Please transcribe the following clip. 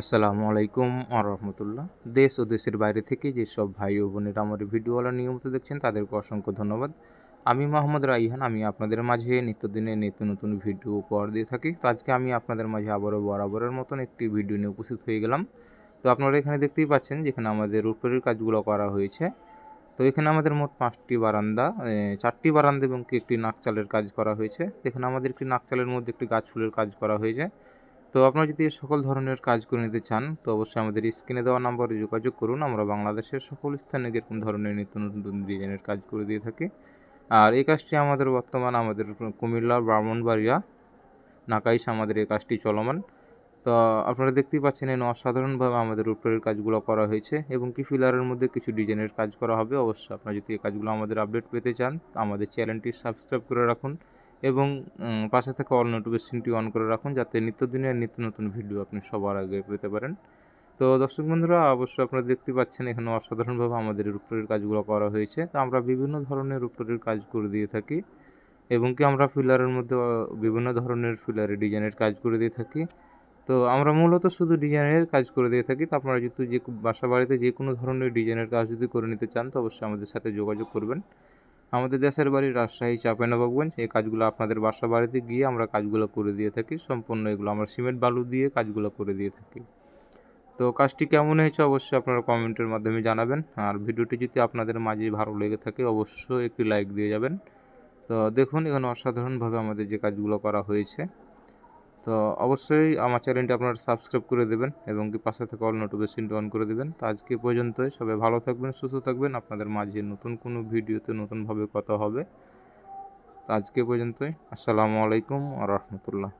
আসসালামু আলাইকুম আরহামতুল্লাহ দেশ ও দেশের বাইরে থেকে যেসব ভাই ও বোনেরা আমার ভিডিওওয়ালা নিয়মিত দেখছেন, তাদেরকে অসংখ্য ধন্যবাদ। আমি মোহাম্মদ রাইহান, আমি আপনাদের মাঝে নিত্যদিনে নিত্য নতুন ভিডিও উপহার দিয়ে থাকি। তো আজকে আমি আপনাদের মাঝে আবারও বরাবরের মতন একটি ভিডিও নিয়ে উপস্থিত হয়ে গেলাম। তো আপনারা এখানে দেখতেই পাচ্ছেন যেখানে আমাদের উপরের কাজগুলো করা হয়েছে। তো এখানে আমাদের মোট পাঁচটি বারান্দা চারটি বারান্দা এবং একটি নাকচালের কাজ করা হয়েছে। এখানে আমাদের একটি নাকচালের মধ্যে একটি গাছ ফুলের কাজ করা হয়েছে। তো আপনারা যদি সকল ধরনের কাজ করে নিতে চান, তো অবশ্যই আমাদের স্ক্রিনে দেওয়া নাম্বারে যোগাযোগ করুন। আমরা বাংলাদেশের সকল স্থানে এরকম ধরনের নিত্য নতুন ডিজাইনের কাজ করে দিয়ে থাকি। আর এই কাজটি আমাদের বর্তমান আমাদের কুমিল্লা, ব্রাহ্মণবাড়িয়া, নাকাইশ আমাদের এই কাজটি চলমান। তো আপনারা দেখতেই পাচ্ছেন এই অসাধারণভাবে আমাদের উপরের কাজগুলো করা হয়েছে এবং কি ফিলারের মধ্যে কিছু ডিজাইনের কাজ করা হবে। অবশ্যই আপনারা যদি এই কাজগুলো আমাদের আপডেট পেতে চান, আমাদের চ্যানেলটি সাবস্ক্রাইব করে রাখুন। এবং পাশে থাকা অল নোটিফিকেশনটি অন করে রাখুন যাতে নিত্যদিনের নিত্য নতুন ভিডিও আপনি সবার আগে পেতে পারেন। তো দর্শক বন্ধুরা অবশ্যই আপনারা দেখতে পাচ্ছেন এখানে অসাধারণভাবে আমাদের উপরের কাজগুলো করা হয়েছে। তো আমরা বিভিন্ন ধরনের উপরের কাজ করে দিয়ে থাকি এবং কি আমরা ফিলারের মধ্যে বিভিন্ন ধরনের ফিলারের ডিজাইনের কাজ করে দিয়ে থাকি। তো আমরা মূলত শুধু ডিজাইনের কাজ করে দিয়ে থাকি। তো আপনারা যদি যে বাসা বাড়িতে যে কোনো ধরনের ডিজাইনের কাজ যদি করে নিতে চান, তো অবশ্যই আমাদের সাথে যোগাযোগ করবেন। আমাদের দেশের বাড়ি রাজশাহী চাপেনবাবগঞ্জ এই কাজগুলো আপনাদের বাসা বাড়িতে গিয়ে আমরা কাজগুলো করে দিয়ে থাকি। সম্পূর্ণ এগুলো আমরা সিমেন্ট বালু দিয়ে কাজগুলো করে দিয়ে থাকি। তো কাজটি কেমন হয়েছে অবশ্যই আপনারা কমেন্টের মাধ্যমে জানাবেন। আর ভিডিওটি যদি আপনাদের মাঝে ভালো লেগে থাকে, অবশ্যই একটি লাইক দিয়ে যাবেন। তো দেখুন, এখানে অসাধারণভাবে আমাদের যে কাজগুলো করা হয়েছে। তো অবশ্যই আমার চ্যানেলটি আপনারা সাবস্ক্রাইব করে দেবেন এবং কি পাশে থেকে অল নোটিফিকেশনটি অন করে দেবেন। তো আজকে পর্যন্তই। সবাই ভালো থাকবেন, সুস্থ থাকবেন। আপনাদের মাঝে নতুন কোনো ভিডিওতে নতুনভাবে কথা হবে। তো আজকে পর্যন্তই। আসসালামু আলাইকুম আ রহমতুল্লাহ।